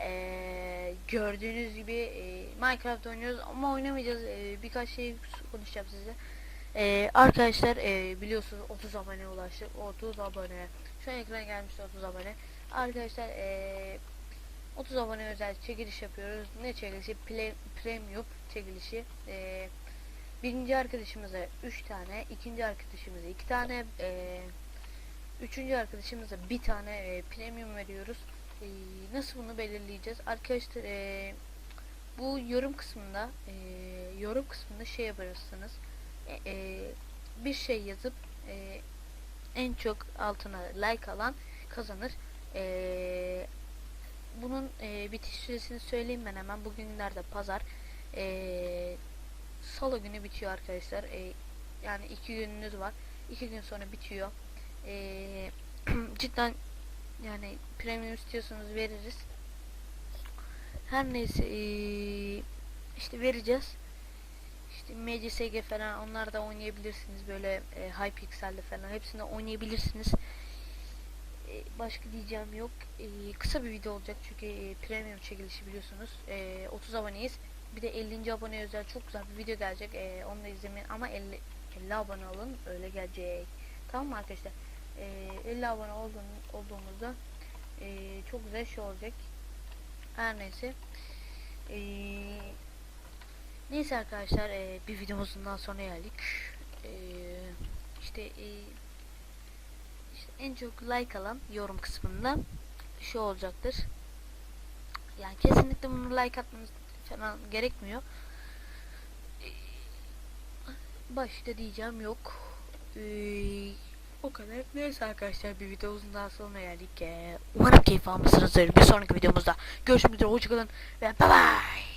Ee, gördüğünüz gibi e, Minecraft oynuyoruz ama oynamayacağız. Ee, birkaç şey konuşacağım size. Ee, arkadaşlar e, biliyorsunuz 30 abone ulaştık. 30 abone. Şu an ekrana gelmişti 30 abone. Arkadaşlar e, 30 abone özel çekiliş yapıyoruz. Ne çekilişi? Play, premium çekilişi. E, birinci arkadaşımıza 3 tane, ikinci arkadaşımıza 2 tane, e, üçüncü arkadaşımıza bir tane e, premium veriyoruz. E, nasıl bunu belirleyeceğiz? Arkadaşlar e, bu yorum kısmında e, yorum kısmında şey yaparsınız. E, e, bir şey yazıp e, en çok altına like alan kazanır. E, bunun e, bitiş süresini söyleyeyim ben hemen. Bugünlerde pazar. E, Salı günü bitiyor arkadaşlar. E, yani iki gününüz var. İki gün sonra bitiyor. E, cidden yani premium istiyorsanız veririz. Her neyse e, işte vereceğiz. İşte MCSG falan onlar da oynayabilirsiniz böyle e, Hypixel'de falan hepsinde oynayabilirsiniz. E, başka diyeceğim yok. E, kısa bir video olacak çünkü e, premium çekilişi biliyorsunuz. E, 30 aboneyiz. Bir de 50. abone özel çok güzel bir video gelecek. E, onu da izlemeyin ama 50 50 abone olun öyle gelecek. Tamam mı arkadaşlar? E, 50 abone olduğun, olduğumuzda e, çok güzel şey olacak. Her neyse. E, neyse arkadaşlar e, bir videomuzun daha sonuna geldik. E, işte e, işte en çok like alan yorum kısmında şu olacaktır. Yani kesinlikle bunu like atmanız falan gerekmiyor. Ee, Başta diyeceğim yok. Ee, o kadar. Neyse arkadaşlar bir videomuzun daha sonuna geldik. Ee, umarım keyif almışsınızdır. Bir sonraki videomuzda görüşmek üzere. Hoşçakalın ve bye bye.